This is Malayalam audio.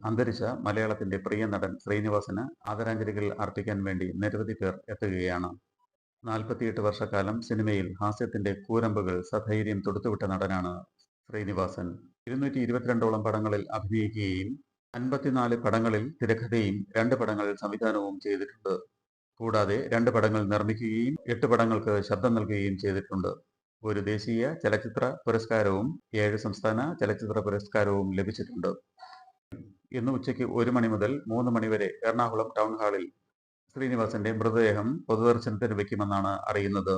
അന്തരിച്ച മലയാളത്തിന്റെ പ്രിയ നടൻ ശ്രീനിവാസന് ആദരാഞ്ജലികൾ അർപ്പിക്കാൻ വേണ്ടി നിരവധി പേർ എത്തുകയാണ്. നാൽപ്പത്തിയെട്ട് വർഷക്കാലം സിനിമയിൽ ഹാസ്യത്തിന്റെ കൂരമ്പുകൾ സധൈര്യം തൊടുത്തുവിട്ട നടനാണ് ശ്രീനിവാസൻ. ഇരുന്നൂറ്റി ഇരുപത്തിരണ്ടോളം പടങ്ങളിൽ അഭിനയിക്കുകയും അൻപത്തിനാല് പടങ്ങളിൽ തിരക്കഥയും രണ്ട് പടങ്ങൾ സംവിധാനവും ചെയ്തിട്ടുണ്ട്. കൂടാതെ രണ്ട് പടങ്ങൾ നിർമ്മിക്കുകയും എട്ട് പടങ്ങൾക്ക് ശബ്ദം നൽകുകയും ചെയ്തിട്ടുണ്ട്. ഒരു ദേശീയ ചലച്ചിത്ര പുരസ്കാരവും ഏഴ് സംസ്ഥാന ചലച്ചിത്ര പുരസ്കാരവും ലഭിച്ചിട്ടുണ്ട്. ഇന്ന് ഉച്ചയ്ക്ക് ഒരു മണി മുതൽ മൂന്ന് മണി വരെ എറണാകുളം ടൗൺ ഹാളിൽ ശ്രീനിവാസന്റെ മൃതദേഹം പൊതുദർശനത്തിന് വെക്കുമെന്നാണ് അറിയുന്നത്.